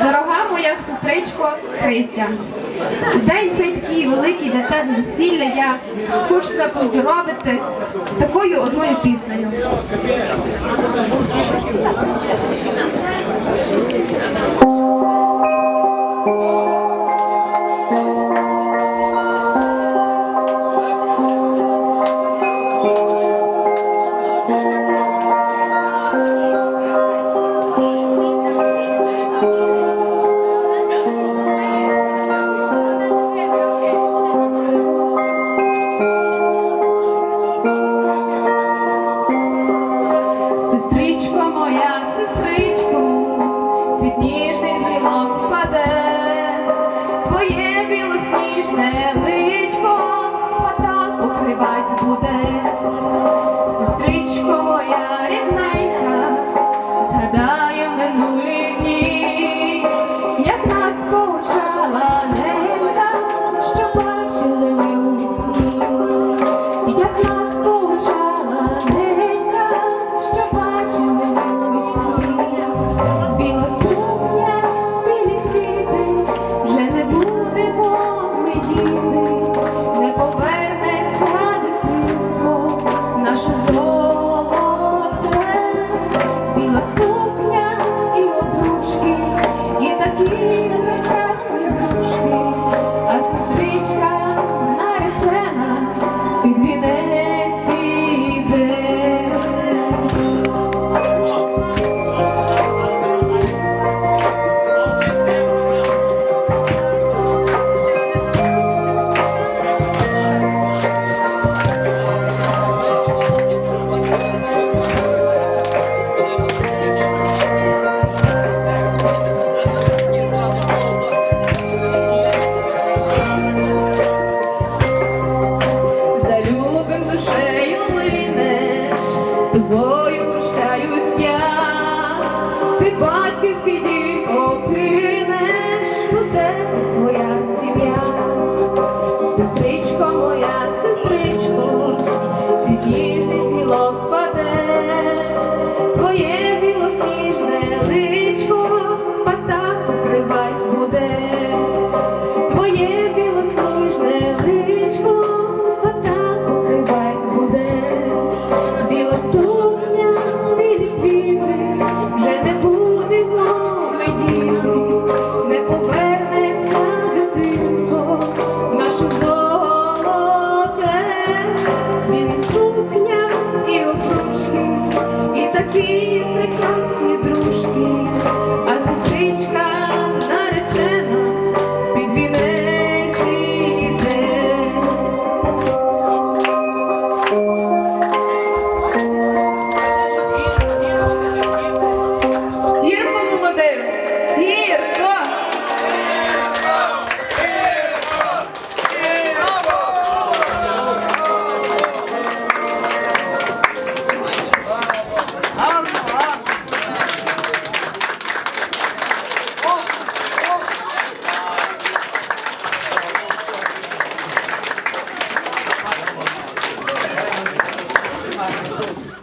Дорога моя сестричко Христя, день цей такий великий для тебе весілля, я хочу тебе поздоровити такою одною піснею. Сестричко моя, сестричко, цвіт ніжний з гілок впаде, твоє білосніжне личко вода покривать буде. Сестричко моя рідненька, згадаю минулі дні, як нас повчала ненька, що бачили ми у вісні. Як нас повчала тобою прощаюсь я, ти батьківський дім покинеш у тебе своя. Він і сукня, і окружки, і такі прекрасні друзі.